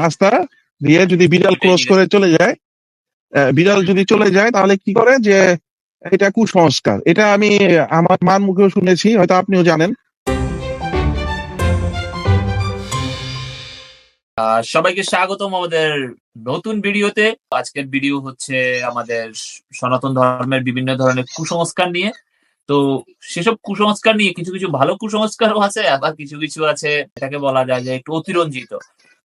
রাস্তা দিয়ে যদি বিড়াল ক্রস করে চলে যায় বিড়াল যদি চলে যায় তাহলে কি করে যে এটা কুসংস্কার। এটা আমি আমার মার মুখেও শুনেছি হয়তো আপনিও জানেন। সবাইকে স্বাগতম আমাদের নতুন ভিডিওতে। আজকের ভিডিও হচ্ছে আমাদের সনাতন ধর্মের বিভিন্ন ধরনের কুসংস্কার নিয়ে। তো সেসব কুসংস্কার নিয়ে কিছু কিছু ভালো কুসংস্কারও আছে আবার কিছু কিছু আছে এটাকে বলা যায় যে একটু অতিরঞ্জিত।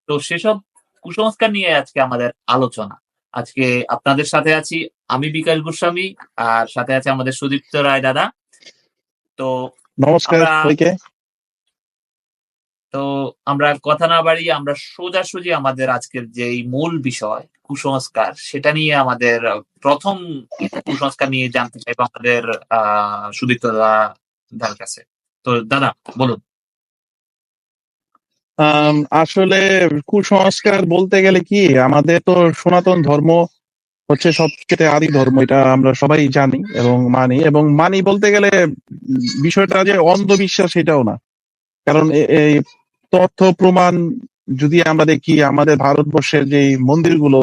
তো সেসব কুসংস্কার নিয়ে আজকে আমাদের আলোচনা। আজকে আপনাদের সাথে আছি আমি বিকাশ গোস্বামী আর সাথে আছে আমাদের সুদীপ্ত রায় দাদা। তো নমস্কার তো আমরা কথা না বাড়িয়ে আমরা সোজাসুজি আমাদের আজকের যে মূল বিষয় কুসংস্কার সেটা নিয়ে আমাদের প্রথম কুসংস্কার নিয়ে জানতে চাইব আমাদের আহ সুদীপ্ত দাদার কাছে। তো দাদা বলুন। আসলে কুসংস্কার বলতে গেলে কি, আমাদের তো সনাতন ধর্ম হচ্ছে সবচেয়ে আদি ধর্ম, এটা আমরা সবাই জানি এবং মানি। এবং মানি বলতে গেলে বিষয়টা যে অন্ধবিশ্বাস সেটাও না। কারণ এই তথ্য, প্রমাণ যদি আমরা দেখি, আমাদের ভারতবর্ষের যে মন্দিরগুলো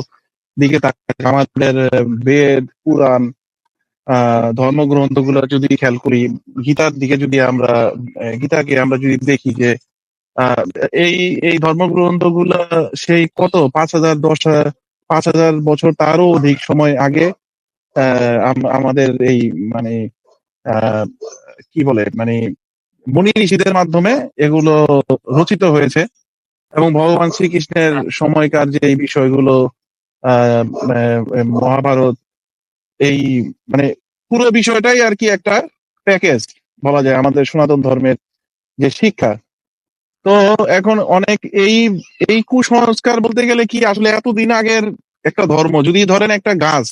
দিকে আমাদের বেদ, পুরাণ ধর্মগ্রন্থগুলো যদি খেয়াল করি, গীতার দিকে যদি আমরা গীতাকে আমরা যদি দেখি যে এই এই ধর্মগ্রন্থগুলো সেই কত? পাঁচ হাজার, দশ পাঁচ হাজার বছর তারও অধিক সময় আগে আমাদের এই মানে কি বলে মানে মুনি ঋষিদের মাধ্যমে এগুলো রচিত হয়েছে এবং ভগবান শ্রীকৃষ্ণের সময়কার যে এই বিষয়গুলো মহাভারত, এই মানে পুরো বিষয়টাই আর কি একটা প্যাকেজ বলা যায় আমাদের সনাতন ধর্মের যে শিক্ষা। তো এখন অনেক এই এই কুসংস্কার বলতে গেলে কি, আসলে এতদিন আগের একটা ধর্ম, যদি ধরেন একটা গাছ,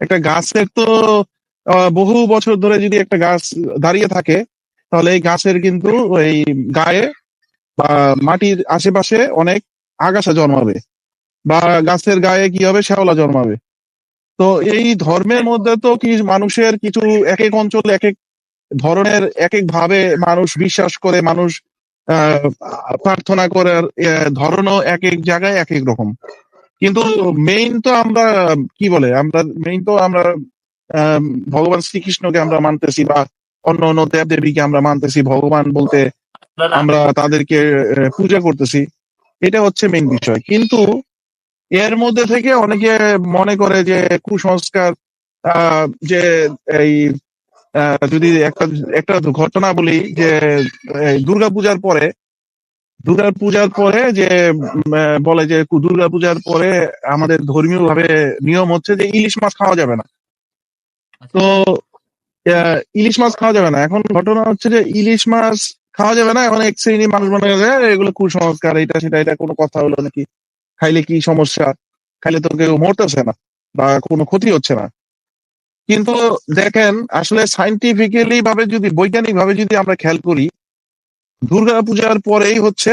একটা গাছের তো বহু বছর ধরে যদি একটা গাছ দাঁড়িয়ে থাকে, তাহলে এই গাছের কিন্তু এই গায়ে বা মাটির আশেপাশে অনেক আগাছা জন্মাবে বা গাছের গায়ে কি হবে? শ্যাওলা জন্মাবে। তো এই ধর্মের মধ্যে তো কি মানুষের কিছু এক এক অঞ্চলে এক এক ধরনের এক এক ভাবে মানুষ বিশ্বাস করে, মানুষ প্রার্থনা করার ধরনও এক এক জায়গায় এক এক রকম। কিন্তু মেইন তো আমরা, কি বলে, আমরা মেইন তো আমরা ভগবান শ্রীকৃষ্ণকে আমরা মানতেছি বা অন্য অন্য দেব দেবীকে আমরা মানতেছি, ভগবান বলতে আমরা তাদেরকে পূজা করতেছি। এটা হচ্ছে মেইন বিষয়। কিন্তু এর মধ্যে থেকে অনেকে মনে করে যে কুসংস্কার যে এই যদি একটা একটা ঘটনা বলি যে দুর্গা পূজার পরে দুর্গা পূজার পরে যে বলে যে দুর্গা পূজার পরে আমাদের ধর্মীয় ভাবে নিয়ম হচ্ছে যে ইলিশ মাছ খাওয়া যাবে না। তো আহ, ইলিশ মাছ খাওয়া যাবে না। এখন ঘটনা হচ্ছে যে ইলিশ মাছ খাওয়া যাবে না। এখন এক শ্রেণি মানুষ মনে করে এগুলো কুসংস্কার এটা সেটা এটা কোনো কথা হলো নাকি? খাইলে কি সমস্যা? খাইলে তো কেউ মরতেছে না বা কোনো ক্ষতি হচ্ছে না। কিন্তু দেখেন, আসলে সাইন্টিফিক্যালি ভাবে যদি বৈজ্ঞানিক ভাবে যদি আমরা খেয়াল করি দুর্গা পূজার পরেই হচ্ছে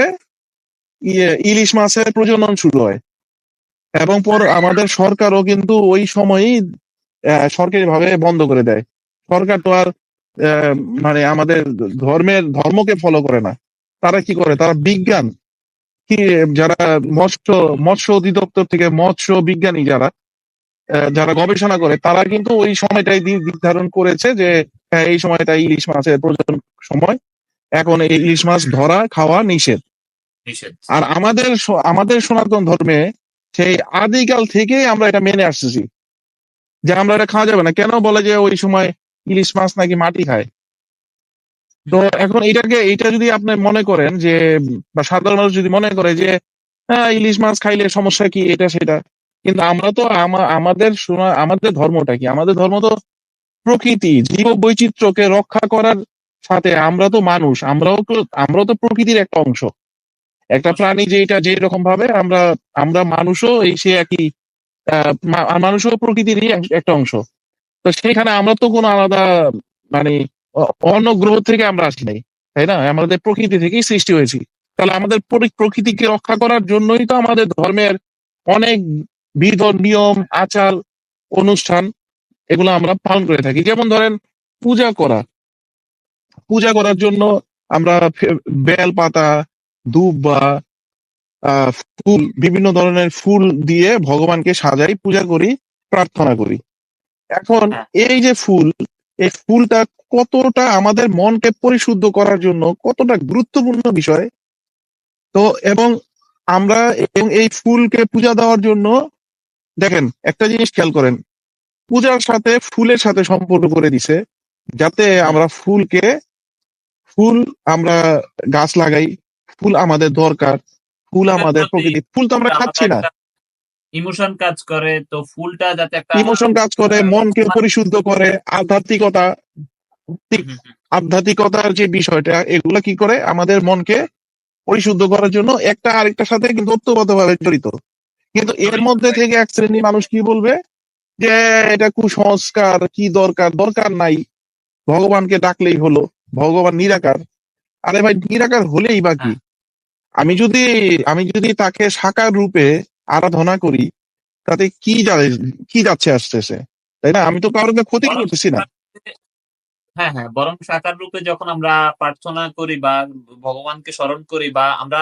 ইয়ে ইলিশ মাছের প্রজনন শুরু হয়। এবং পর আমাদের সরকারও কিন্তু ওই সময়ই সরকারি ভাবে বন্ধ করে দেয়। সরকার তো আর মানে আমাদের ধর্মের, ধর্মকে ফলো করে না। তারা কি করে? তারা বিজ্ঞান। কি, যারা মৎস্য মৎস্য অধিদপ্তর থেকে মৎস্য বিজ্ঞানী যারা যারা গবেষণা করে তারা কিন্তু ওই সময়টাই নির্ধারণ করেছে যে হ্যাঁ, এই সময়টা ইলিশ মাছের প্রজনন সময়। এখন এই ইলিশ মাছ ধরা খাওয়া নিষেধ। নিষেধ। আর আমাদের আমাদের সনাতন ধর্মে সেই আদিকাল থেকেই আমরা এটা মেনে আসতেছি। যে আমরা এটা খাওয়া যাবে না। কেন বলে যে ওই সময় ইলিশ মাছ নাকি মাটি খায়? তো এখন এটাকে এটা যদি আপনি মনে করেন যে বা সাধারণ মানুষ যদি মনে করে যে হ্যাঁ ইলিশ মাছ খাইলে সমস্যা কি? এটা সেটা। কিন্তু আমরা তো আমা- আমাদের আমাদের ধর্মটা কি? আমাদের ধর্ম তো প্রকৃতি জীব বৈচিত্র্যকে রক্ষা করার সাথে আমরা তো মানুষ, আমরাও তো আমরাও তো প্রকৃতির একটা অংশ। একটা প্রাণী যেটা যে রকম ভাবে আমরা আমরা মানুষও এই সে একই মানুষও প্রকৃতিরই একটা অংশ। তো সেখানে আমরা তো কোনো আলাদা মানে অন্য গ্রহ থেকে আমরা আসি নাই, তাই না? আমাদের প্রকৃতি থেকেই সৃষ্টি হয়েছি। তাহলে আমাদের প্রকৃতিকে রক্ষা করার জন্যই তো আমাদের ধর্মের অনেক বিধ নিয়ম আচার অনুষ্ঠান এগুলো আমরা পালন করে থাকি। যেমন ধরেন পূজা করা। পূজা করার জন্য আমরা বেল পাতা দুব্বা আহ, ফুল বিভিন্ন ধরনের ফুল দিয়ে ভগবানকে সাজাই পূজা করি প্রার্থনা করি। এখন হ্যাঁ। এই যে ফুল এই ফুলটা কতটা আমাদের মনকে পরিশুদ্ধ করার জন্য কতটা গুরুত্বপূর্ণ বিষয়। তো এবং আমরা এবং এই ফুলকে পূজা দেওয়ার জন্য দেখেন একটা জিনিস খেয়াল করেন। পূজার সাথে ফুলের সাথে সম্পর্ক করে দিছে যাতে আমরা ফুলকে ফুল আমরা গাছ লাগাই ফুল আমাদের দরকার ফুল আমাদের প্রকৃতি ফুল তো আমরা খাচ্ছি না। ইমোশন কাজ করে তো ফুলটা যাতে একটা ইমোশন কাজ করে মনকে পরিশুদ্ধ করে আধ্যাত্মিকতা। আধ্যাত্মিকতার যে বিষয়টা এগুলা কি করে আমাদের মনকে পরিশুদ্ধ করার জন্য একটা আরেকটার সাথে কিন্তু ওতপ্রোতভাবে জড়িত। কিন্তু এর মধ্যে থেকে এক শ্রেণির মানুষ কি বলবে? যে এটা কুসংস্কার কি দরকার? দরকার নাই। ভগবানকে ডাকলেই হলো। ভগবান নিরাকার। আরে ভাই নিরাকার হলেই বা কি? আমি যদি আমি যদি তাকে সাকার রূপে আরাধনা করি তাতে কি যাবে কি যাচ্ছে আসতেছে? তাই না? আমি তো কারোকে ক্ষতি করতেছি না। হ্যাঁ হ্যাঁ। বরং সাকার রূপে যখন আমরা প্রার্থনা করি বা ভগবানকে স্মরণ করি বা আমরা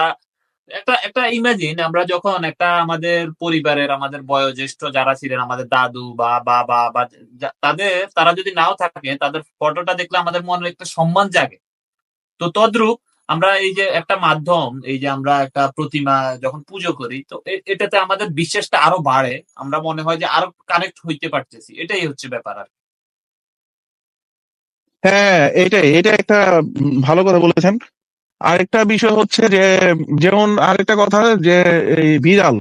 একটা একটা ইমাজিন আমরা যখন একটা আমাদের পরিবারের, আমাদের বয়োজ্যেষ্ঠ যারা ছিলেন, আমাদের দাদু, বা বাবা বা তাদের, তারা যদি নাও থাকে, তাদের ফটোটা দেখলে আমাদের মনে একটা সম্মান জাগে। তো তদ্রূপ আমরা এই যে একটা মাধ্যম, এই যে আমরা একটা প্রতিমা যখন পুজো করি, তো এটাতে আমাদের বিশ্বাসটা আরও বাড়ে। আমরা মনে হয় যে আরও কানেক্ট হইতে পারতেছি। এটাই হচ্ছে ব্যাপার আর হ্যাঁ এটাই, এটা একটা ভালো করে বলেছেন। আরেকটা বিষয় হচ্ছে যে যেমন আরেকটা কথা যে এই বিড়াল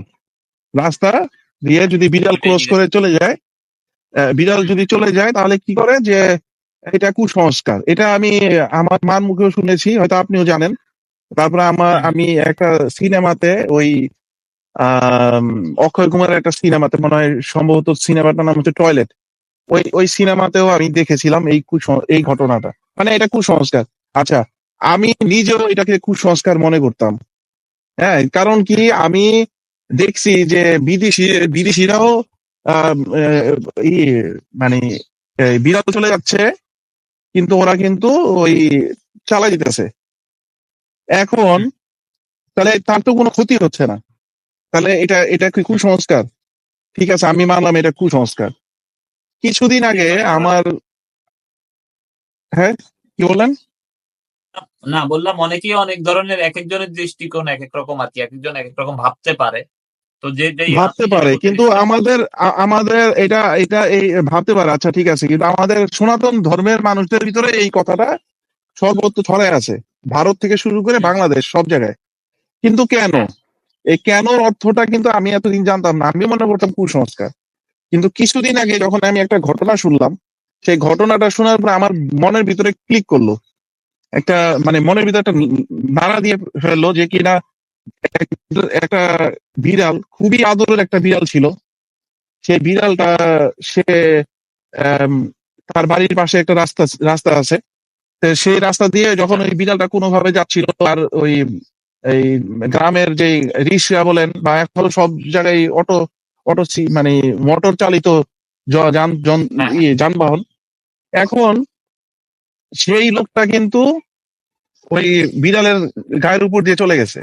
রাস্তা দিয়ে যদি বিড়াল ক্রস করে চলে যায় বিড়াল যদি চলে যায় তাহলে কি করে যে এটা কুসংস্কার। এটা আমি আমার মার মুখেও শুনেছি হয়তো আপনিও জানেন। তারপরে আমার আমি একটা সিনেমাতে ওই অক্ষয় কুমারের একটা সিনেমাতে মনে হয় সম্ভবত সিনেমাটার নাম হচ্ছে টয়লেট। ওই ওই সিনেমাতেও আমি দেখেছিলাম এই কুসং- এই ঘটনাটা। মানে এটা কুসংস্কার। আচ্ছা আমি নিজেও এটাকে কুসংস্কার মনে করতাম। হ্যাঁ কারণ কি? আমি দেখছি যে বিদেশি, বিদেশিরাও মানে বিড়াল চলে যাচ্ছে, কিন্তু ওরা কিন্তু ওই চালা দিতেছে। এখন তাহলে তার তো কোনো ক্ষতি হচ্ছে না। তাহলে এটা এটা কি কুসংস্কার? ঠিক আছে, আমি মানলাম এটা কুসংস্কার। কিছুদিন আগে আমার হ্যাঁ কি বললেন? না বললাম অনেকেই অনেক ধরনের এক একজনের দৃষ্টিকোণ এক এক রকম আর কি এক একজন এক এক রকম ভাবতে পারে। তো যে ভাবতে পারে কিন্তু আমাদের আমাদের এটা এটা এই ভাবতে পারে আচ্ছা ঠিক আছে কিন্তু আমাদের সনাতন ধর্মের মানুষদের ভিতরে এই কথাটা সর্বত্র ছড়ায় আছে। ভারত থেকে শুরু করে বাংলাদেশ সব জায়গায়। কিন্তু কেন? এই কেন অর্থটা কিন্তু আমি এতদিন জানতাম না আমি মনে করতাম কুসংস্কার। কিন্তু কিছুদিন আগে যখন আমি একটা ঘটনা শুনলাম সেই ঘটনাটা শোনার পর আমার মনের ভিতরে ক্লিক করল। একটা মানে মনের ভিতরে একটা নাড়া দিয়ে ফেলল যে কিনা একটা বিড়াল খুবই আদরের একটা বিড়াল ছিল সেই বিড়ালটা সে তার বাড়ির পাশে একটা রাস্তা রাস্তা আছে সেই রাস্তা দিয়ে যখন ওই বিড়ালটা কোনোভাবে যাচ্ছিল আর ওই এই গ্রামের যে রিক্সা বলেন বা এখন সব জায়গায় অটো অটো মানে মোটর চালিত। ইয়ে, যানবাহন এখন সেই লোকটা কিন্তু ওই বিড়ালের গায়ের উপর দিয়ে চলে গেছে।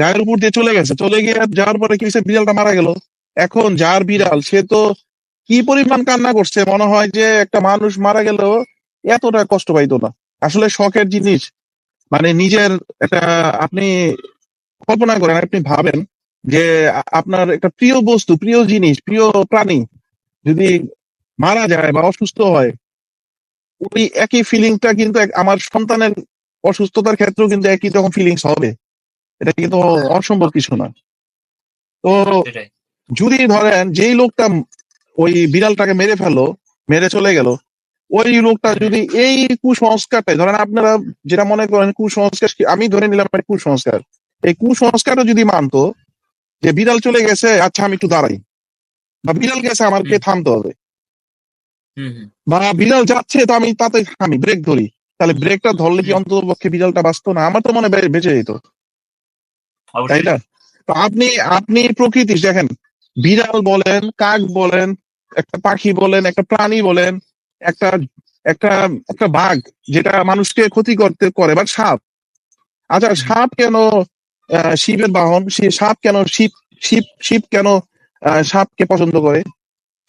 গায়ের উপর দিয়ে চলে গেছে। চলে গিয়ে যাওয়ার পরে কি হয়েছে? বিড়ালটা মারা গেল। এখন যার বিড়াল সে তো কি পরিমাণ কান্না করছে? মনে হয় যে একটা মানুষ মারা গেলেও এতটা কষ্ট পাইতো না। আসলে শখের জিনিস। মানে নিজের একটা আপনি কল্পনা করেন আপনি ভাবেন যে আপনার একটা প্রিয় বস্তু প্রিয় জিনিস প্রিয় প্রাণী যদি মারা যায় বা অসুস্থ হয় ওই একই ফিলিংটা কিন্তু আমার সন্তানের অসুস্থতার ক্ষেত্রেও কিন্তু একই রকম ফিলিংস হবে। এটা কিন্তু অসম্ভব কিছু না। তো যদি ধরেন যেই লোকটা ওই বিড়ালটাকে মেরে ফেলো মেরে চলে গেল ওই লোকটা যদি এই কুসংস্কারটা ধরেন আপনারা যেটা মনে করেন কুসংস্কার আমি ধরে নিলাম কুসংস্কার। এই কুসংস্কারও যদি মানতো যে বিড়াল চলে গেছে আচ্ছা আমি একটু দাঁড়াই। বা বিড়াল গেছে আমাকে থামতে হবে। বা বিড়াল যাচ্ছে তো আমি তাতে আমি ব্রেক ধরি। তাহলে ব্রেকটা ধরলে কি অন্তত পক্ষে বিড়ালটা বাঁচতো না? আমার তো মনে হয় বেঁচে যেত। তাই না? তো আপনি আপনি প্রকৃতি দেখেন বিড়াল বলেন কাক বলেন একটা পাখি বলেন একটা প্রাণী বলেন একটা একটা একটা বাঘ যেটা মানুষকে ক্ষতি করতে করে বা সাপ। আচ্ছা সাপ কেন আহ, শিবের বাহন সে সাপ কেন শিব শিব শিব কেন আহ, সাপকে পছন্দ করে?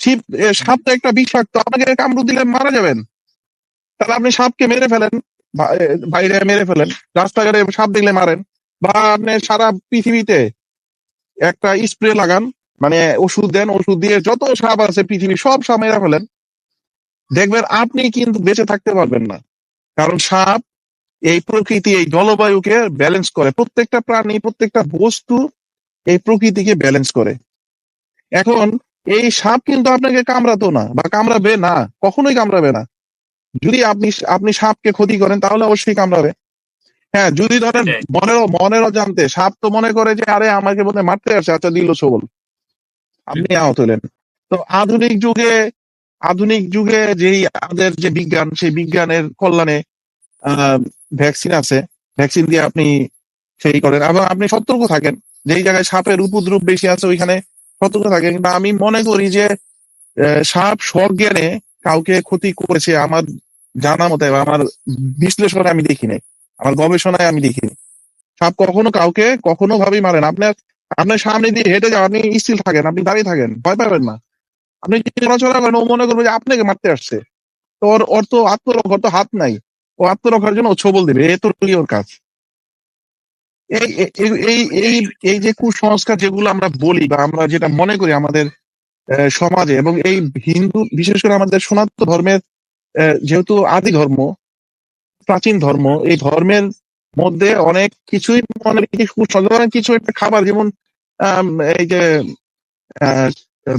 শিব সাপ তো একটা বিষাক্ত, আপনাকে কামড় দিলে মারা যাবেন। তাহলে আপনি সাপকে মেরে ফেলেন বাইরে মেরে ফেলেন, রাস্তাঘাটে সাপ দেখলে মারেন, বা আপনি সারা পৃথিবীতে একটা স্প্রে লাগান মানে ওষুধ দেন, ওষুধ দিয়ে যত সাপ আছে পৃথিবী সব সাপ মেরে ফেলেন, দেখবেন আপনি কিন্তু বেঁচে থাকতে পারবেন না। কারণ সাপ এই প্রকৃতি, এই জলবায়ুকে ব্যালেন্স করে, প্রত্যেকটা প্রাণী, প্রত্যেকটা বস্তু এই প্রকৃতিকে ব্যালেন্স করে। এখন এই সাপ কিন্তু আপনাকে কামড়াতো না বা কামড়াবে না কখনোই কামড়াবে না। যদি আপনি আপনি সাপকে ক্ষতি করেন তাহলে অবশ্যই কামড়াবে। হ্যাঁ যদি ধরেন। মনেরও মনেরও জানতে সাপ তো মনে করে যে আরে আমাকে বোধহয় মারতে আসছে আচ্ছা দিল সবল। আপনি আহত হলেন। তো আধুনিক যুগে আধুনিক যুগে যেই আমাদের যে বিজ্ঞান সেই বিজ্ঞানের কল্যাণে ভ্যাকসিন আছে। ভ্যাকসিন দিয়ে আপনি সেই করেন। এবং আপনি সতর্ক থাকেন। যেই জায়গায় সাপের উপদ্রব বেশি আছে ওইখানে সতর্ক থাকেন কিন্তু আমি মনে করি যে সাপ সজ্ঞানে কাউকে ক্ষতি করেছে আমার জানা মতে আমার বিশ্লেষণে আমি দেখিনি আমার গবেষণায় আমি দেখিনি সাপ কখনো কাউকে কখনো ভাবেই মারেন আপনার আপনার সামনে দিয়ে হেঁটে যান, আপনি স্থির থাকেন, আপনি দাঁড়িয়ে থাকেন, ভয় পাবেন না। আপনি চলাচলা করেন, ও মনে করবে যে আপনাকে মারতে আসছে। তো ওর ওর তো আত্মরক্ষার তো হাত নাই। ও আত্মরক্ষার জন্য ও ছবল দেবে। এ তো ওর কাজ। এই, এই- এই এই যে কুসংস্কার যেগুলো আমরা বলি বা আমরা যেটা মনে করি আমাদের সমাজে এবং এই হিন্দু, বিশেষ করে আমাদের সনাতন ধর্মের যেহেতু আদি ধর্ম, প্রাচীন ধর্ম, এই ধর্মের মধ্যে অনেক কিছুই মনে কুসংস্কার কিছু একটা খাবার, যেমন এই যে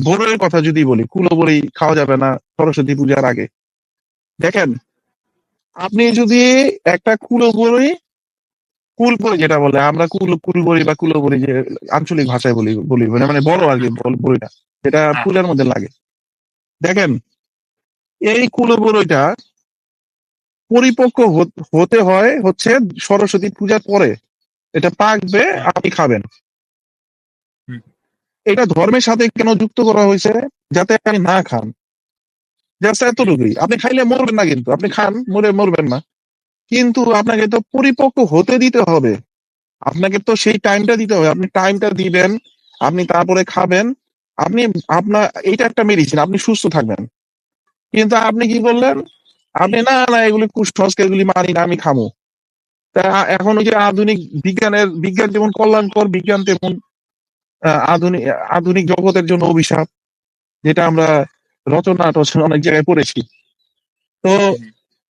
বড়ের কথা যদি বলি কুলো বড়ি খাওয়া যাবে না সরস্বতী পূজার আগে। দেখেন, আপনি যদি একটা কুলো বড়ি কুল বড়ি যেটা বলে আমরা কুল কুল বড়ি বা কুলো বড়ি যে আঞ্চলিক ভাষায় বলি বলি মানে মানে বড় আর কি বল- যেটা হ্যাঁ। ফুলের মধ্যে লাগে। দেখেন এই কুলো পরিপক্ক হতে হয় হচ্ছে সরস্বতী পূজার পরে। এটা পাকবে আপনি খাবেন। এটা ধর্মের সাথে কেন যুক্ত করা হয়েছে? যাতে আপনি না খান। জাস্ট এতটুকুই। আপনি খাইলে মরবেন না কিন্তু। আপনি খান মরে মরবেন না। কিন্তু আপনাকে তো পরিপক্ক হতে দিতে হবে। আপনাকে তো সেই টাইমটা দিতে হবে। আপনি টাইমটা দিবেন, আপনি তারপরে খাবেন, আপনি আপনার, এইটা একটা মেডিসিন আপনি সুস্থ থাকবেন। কিন্তু আপনি কি বললেন আপনি, না না, এগুলি কুসংস্কার, এগুলি মানি না, আমি খামো। তা এখন ওই যে আধুনিক বিজ্ঞানের, বিজ্ঞান যেমন কল্যাণকর, বিজ্ঞান তেমন আধুনিক আধুনিক জগতের জন্য অভিশাপ, যেটা আমরা রচনা টচনা অনেক জায়গায় পড়েছি। তো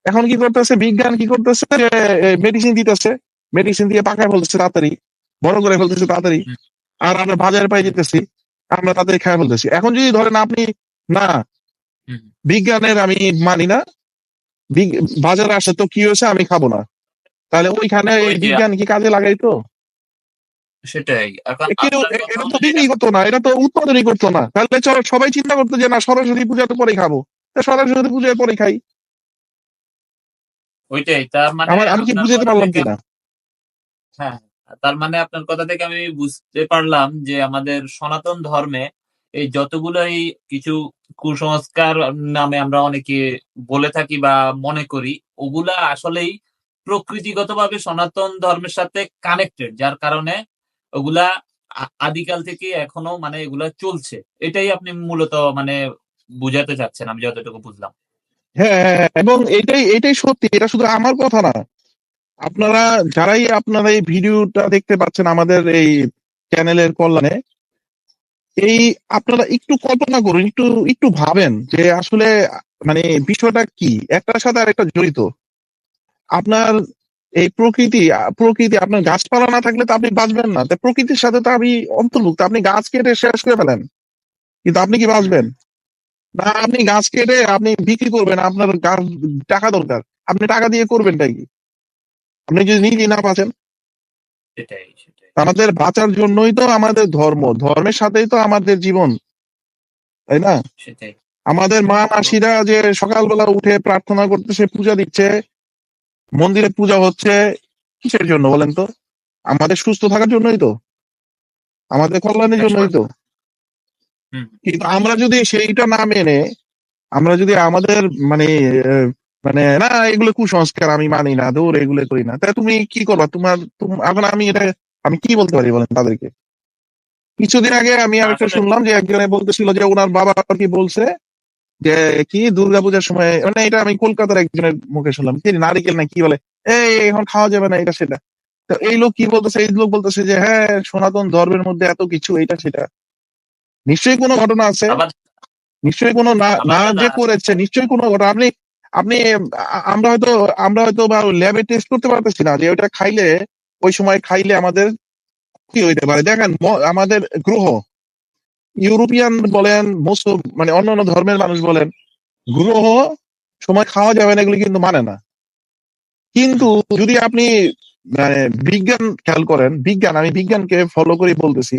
এখন কি করতেছে? বিজ্ঞান কি করতেছে? মেডিসিন দিতেছে। মেডিসিন দিয়ে পাকায় ফেলতেছে তাড়াতাড়ি। বড় করে ফেলতেছে তাড়াতাড়ি। আর আমরা বাজারে পাই যেতেছি আমরা তাড়াতাড়ি খায় ফেলতেছি। এখন যদি ধরেন আপনি না বিজ্ঞানের আমি মানি না বাজারে আসে তো কি হয়েছে? আমি খাব না। তাহলে ওইখানে যে- বিজ্ঞান কি কাজে লাগাই তো? সেটাই। এটা তো বিক্রি করতো না এটা তো উৎপাদনই করতো না। তাহলে চলো সবাই চিন্তা করতো যে না সরস্বতী পূজার পরে খাব। তা সরস্বতী পূজার পরে খাই। ওইটাই তার মানে আমি কি বুঝাতে পারলাম কিনা? হ্যাঁ তার মানে আপনার কথা থেকে আমি বুঝতে পারলাম যে আমাদের সনাতন ধর্মে এই যতগুলোই কিছু কুসংস্কার নামে আমরা অনেকে বলে থাকি বা মনে করি ওগুলা আসলেই প্রকৃতিগতভাবে সনাতন ধর্মের সাথে কানেক্টেড যার কারণে ওগুলা আদিকাল থেকে এখনও মানে এগুলা চলছে। এটাই আপনি মূলত মানে বুঝাতে চাচ্ছেন আমি যতটুকু বুঝলাম। হ্যাঁ হ্যাঁ, হ্যাঁ, এবং এটাই এটাই সত্যি এটা শুধু আমার কথা না। আপনারা যারাই আপনারা এই ভিডিওটা দেখতে পাচ্ছেন আমাদের এই চ্যানেলের কল্যাণে এই আপনারা একটু কল্পনা করুন একটু একটু ভাবেন যে আসলে মানে বিষয়টা কি? একটার সাথে আরেকটা জড়িত। আপনার এই প্রকৃতি প্রকৃতি আপনার গাছপালা না থাকলে তো আপনি বাঁচবেন না। তাই প্রকৃতির সাথে তো আপনি অন্তর্ভুক্ত আপনি গাছ কেটে শেষ করে ফেলেন। কিন্তু আপনি কি বাঁচবেন? না আপনি গাছ কেটে আপনি বিক্রি করবেন আপনার গাছ টাকা দরকার। আপনি টাকা দিয়ে করবেনটা কি? আপনি যদি নিজেই না বাঁচেন সেটাই আমাদের বাঁচার জন্যই তো আমাদের ধর্ম ধর্মের সাথেই তো আমাদের জীবন তাই না? আমাদের মা মাসিরা যে সকালবেলা উঠে প্রার্থনা করতেছে পূজা দিচ্ছে মন্দিরে পূজা হচ্ছে কিসের জন্য বলেন তো? আমাদের সুস্থ থাকার জন্যই তো। আমাদের কল্যাণের জন্যই তো। কিন্তু আমরা যদি সেইটা না মেনে আমরা যদি আমাদের মানে মানে না এগুলো কুসংস্কার আমি মানি না দৌড় এগুলো করি না তাহলে তুমি কি করবা? তোমার এখন আমি এটা আমি কি বলতে পারি বলেন তাদেরকে? কিছুদিন আগে আমি আরেকটা শুনলাম যে একজনে বলতেছিল যে ওনার বাবা কি বলছে যে কি দুর্গাপূজার সময় মানে এটা আমি কলকাতার একজনের মুখে শুনলাম কি নারিকেল না কি বলে এই এখন খাওয়া যাবে না এটা সেটা। তো এই লোক কি বলতেছে? এই লোক বলতেছে যে হ্যাঁ সনাতন ধর্মের মধ্যে এত কিছু এটা সেটা। নিশ্চয়ই কোনো ঘটনা আছে? নিশ্চয়ই কোনো না না যে করেছে নিশ্চয়ই কোনো ঘটনা। আপনি আপনি আমরা হয়তো আমরা হয়তো বা ল্যাবে টেস্ট করতে পারতেছি না যে ওটা খাইলে ওই সময় খাইলে আমাদের কি হইতে পারে। দেখেন আমাদের গ্রহ ইউরোপিয়ান বলেন মুসলিম মানে অন্য অন্য ধর্মের মানুষ বলেন গ্রহ সময় খাওয়া যাবে না এগুলো কিন্তু মানে না। কিন্তু যদি আপনি মানে বিজ্ঞান খেয়াল করেন বিজ্ঞান আমি বিজ্ঞানকে ফলো করে বলতেছি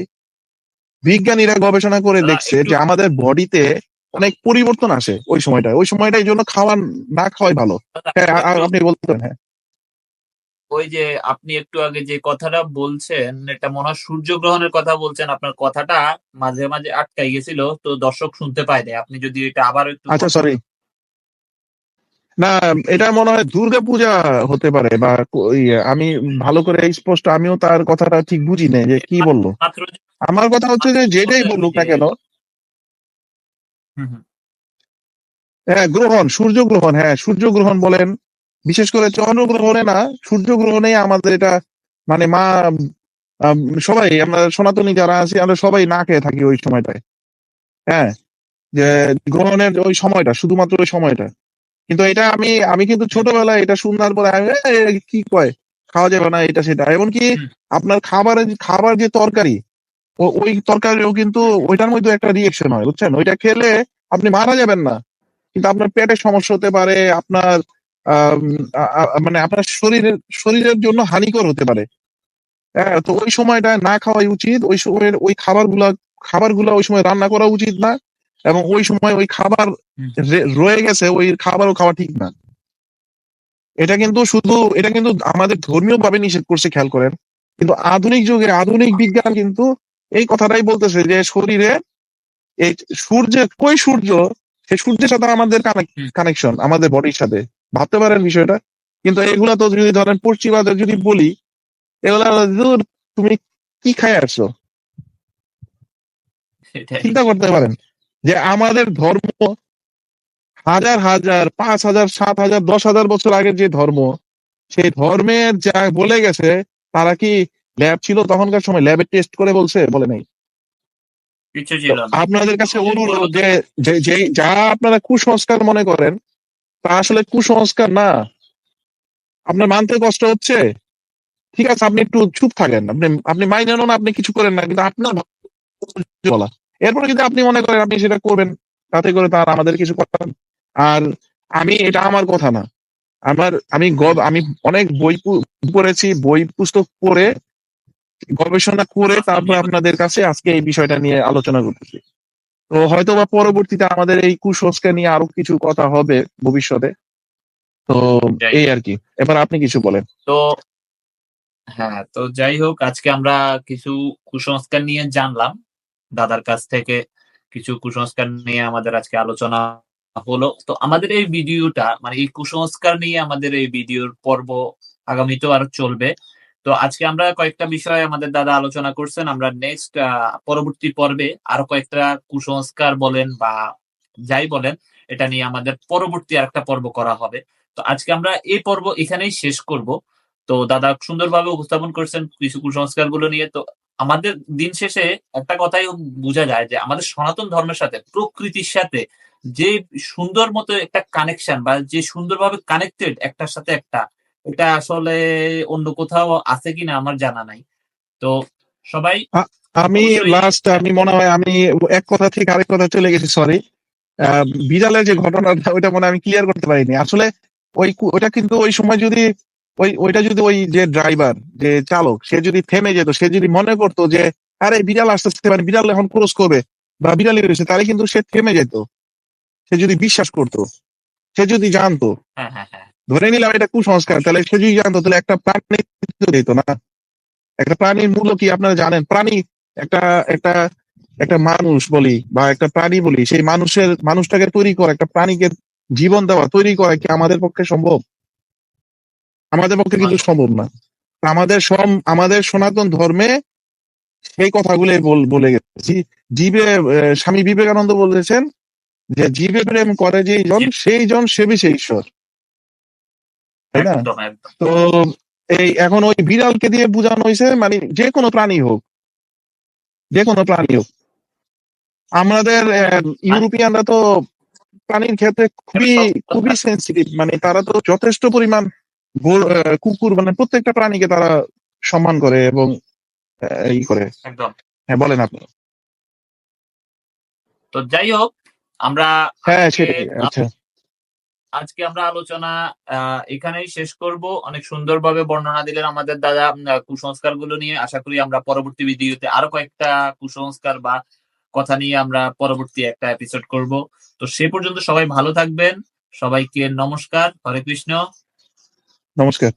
বিজ্ঞানীরা গবেষণা করে দেখছে যে আমাদের বডিতে অনেক পরিবর্তন আসে ওই সময়টা ওই সময়টা এই জন্য খাওয়া না খাওয়াই ভালো। হ্যাঁ আপনি বলতেন হ্যাঁ। ওই যে আপনি একটু আগে যে কথাটা বলছেন এটা মনে হয় সূর্যগ্রহণের কথা বলছেন আপনার কথাটা মাঝে মাঝে আটকাই গেছিল তো দর্শক শুনতে পায়নি আপনি যদি এটা আবার একটু আচ্ছা সরি না এটা মনে হয় দুর্গা পূজা হতে পারে বা ইয়ে, আমি ভালো করে স্পষ্ট আমিও তার কথাটা ঠিক বুঝি না যে কি বলল। আমার কথা হচ্ছে যে যেটাই বলুক না কেন। হ্যাঁ গ্রহণ সূর্যগ্রহণ হ্যাঁ সূর্যগ্রহণ বলেন। বিশেষ করে চন্দ্রগ্রহণে না সূর্যগ্রহণে আমাদের এটা মানে মা সবাই আমরা সনাতনী যারা আছি আমরা সবাই না খেয়ে থাকি ওই সময়টায়। হ্যাঁ যে গ্রহণের ওই সময়টা শুধুমাত্র ওই সময়টা। কিন্তু এটা আমি আমি কিন্তু ছোটবেলায় এটা শুনবার পরে আমি "এ, এ, কি কয়? খাওয়া যাবে না এটা সেটা। এমনকি আপনার খাবারের খাবার যে তরকারি ওই তরকারিও কিন্তু ওইটার মধ্যে একটা রিয়েকশন হয় বুঝছেন? ওইটা খেলে আপনি মারা যাবেন না। কিন্তু আপনার পেটের সমস্যা হতে পারে আপনার মানে আপনার শরীরের শরীরের জন্য হানিকর হতে পারে। হ্যাঁ তো ওই সময়টা না খাওয়াই উচিত ওই সময়ের ওই খাবারগুলা খাবারগুলা ওই সময় রান্না করা উচিত না। এবং ওই সময় ওই খাবার রয়ে গেছে ওই খাবারও খাওয়া ঠিক না। এটা কিন্তু শুধু এটা কিন্তু আমাদের ধর্মীয় ভাবে নিষেধ করছে খেয়াল করেন। কিন্তু আধুনিক যুগে আধুনিক বিজ্ঞান কিন্তু এই কথাটাই বলতেছে যে শরীরে এই সূর্যের কই সূর্য? সেই সূর্যের সাথে আমাদের কানেকশন আমাদের বডির সাথে। ভাবতে পারেন বিষয়টা। কিন্তু এগুলা তো যদি ধরেন পশ্চিমাদের যদি বলি এগুলা তুমি কি খাই আসছো? চিন্তা করতে পারেন। যে আমাদের ধর্ম হাজার হাজার পাঁচ হাজার সাত হাজার দশ হাজার বছর আগের যে ধর্ম সেই ধর্মের যা বলে গেছে তারা কি ল্যাব ছিল তখনকার সময়? ল্যাবে টেস্ট করে বলছে? বলে নাই। আপনাদের কাছে অনুরোধ যে যে- আপনারা কুসংস্কার মনে করেন তা আসলে কুসংস্কার না। আপনার মানতে কষ্ট হচ্ছে? ঠিক আছে আপনি একটু চুপ থাকেন। আপনি আপনি মাইনে নেন আপনি কিছু করেন না কিন্তু আপনার বলা। এরপরে যদি আপনি মনে করেন আপনি সেটা করবেন তাতে করে তার আমাদের কিছু করার আর আমি এটা আমার কথা না। আমার আমি গব- আমি অনেক বই পড়েছি বই পুস্তক পড়ে গবেষণা করে তারপর আপনাদের কাছে আজকে এই বিষয়টা নিয়ে আলোচনা করতেছি। তো হয়তো বা পরবর্তীতে আমাদের এই কুসংস্কার নিয়ে আরও কিছু কথা হবে ভবিষ্যতে। তো এই আর কি। এবার আপনি কিছু বলেন। তো হ্যাঁ তো যাই হোক আজকে আমরা কিছু কুসংস্কার নিয়ে জানলাম। দাদার কাছ থেকে কিছু কুসংস্কার নিয়ে আমাদের আজকে আলোচনা হলো। তো আমাদের এই ভিডিওটা মানে এই কুসংস্কার নিয়ে আমাদের এই ভিডিওর পর্ব আগামীতেও আরও চলবে। তো আজকে আমরা কয়েকটা বিষয় আমাদের দাদা আলোচনা করছেন। আমরা নেক্সট পরবর্তী পর্বে আরও কয়েকটা কুসংস্কার বলেন বা যাই বলেন, এটা নিয়ে আমাদের পরবর্তী আরেকটা পর্ব করা হবে। তো আজকে আমরা এই পর্ব এখানেই শেষ করব। তো দাদা সুন্দরভাবে উপস্থাপন করছেন কিছু কুসংস্কারগুলো নিয়ে। তো আমাদের দিন শেষে একটা কথাই বোঝা যায় যে আমাদের সনাতন ধর্মের সাথে প্রকৃতির সাথে যে সুন্দর মতো একটা কানেকশন বা যে সুন্দরভাবে কানেক্টেড একটার সাথে একটা এটা আসলে অন্য কোথাও আছে কিনা আমার জানা নাই। তো সবাই আমি লাস্ট আমি মনে হয় আমি এক কথা থেকে আরেক কথা চলে গেছি সরি বিড়ালের যে ঘটনাটা ওইটা মনে হয় আমি ক্লিয়ার করতে পারিনি। আসলে ওই ওইটা কিন্তু ওই সময় যদি ওই ওইটা যদি ওই যে ড্রাইভার যে চালক সে যদি থেমে যেত সে যদি মনে করতো যে আরে বিড়াল আসতেছে মানে বিড়াল এখন ক্রস করবে বা বিড়ালি রয়েছে তাহলে কিন্তু সে থেমে যেত। সে যদি বিশ্বাস করতো সে যদি জানতো। হ্যাঁ হ্যাঁ হ্যাঁ। ধরে নিলাম এটা কুসংস্কার তাহলে সে যদি জানতো তাহলে একটা প্রাণী যেত না। একটা প্রাণীর মূল্য কি আপনারা জানেন? প্রাণী একটা একটা একটা মানুষ বলি বা একটা প্রাণী বলি সেই মানুষের মানুষটাকে তৈরি করা একটা প্রাণীকে জীবন দেওয়া তৈরি করা কি আমাদের পক্ষে সম্ভব? আমাদের পক্ষে কিন্তু সম্ভব না। আমাদের সব আমাদের সনাতন ধর্মে সেই কথাগুলো বলে গেছে। জীবে স্বামী বিবেকানন্দ বলেছেন যে জীবে প্রেম করে যেই জন সেই জন সেবি সেই ঈশ্বর। তাই না? তো এই এখন ওই বিড়ালকে দিয়ে বোঝানো হয়েছে মানে যে কোনো প্রাণী হোক যে কোনো প্রাণী হোক। আমাদের ইউরোপিয়ানরা তো প্রাণীর ক্ষেত্রে খুবই খুবই সেন্সিটিভ মানে তারা তো যথেষ্ট পরিমাণ কুকুর মানে প্রত্যেকটা প্রাণীকে তারা সম্মান করে এবং ই করে। একদম। হ্যাঁ বলেন আপনি। তো যাই হোক আমরা হ্যাঁ সেটাই আচ্ছা। আজকে আমরা আলোচনা এখানেই শেষ করব। অনেক সুন্দরভাবে বর্ণনা দিলেন আমাদের দাদা কুসংস্কারগুলো নিয়ে। আশা করি আমরা পরবর্তী ভিডিওতে আরও কয়েকটা কুসংস্কার বা কথা নিয়ে আমরা পরবর্তী একটা এপিসোড করব। তো সে পর্যন্ত সবাই ভালো থাকবেন। সবাইকে নমস্কার। হরে কৃষ্ণ। নমস্কার।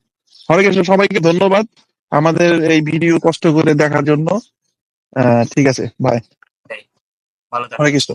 হরে কৃষ্ণ সবাইকে ধন্যবাদ আমাদের এই ভিডিও কষ্ট করে দেখার জন্য। আহ, ঠিক আছে বাই হরে কৃষ্ণ।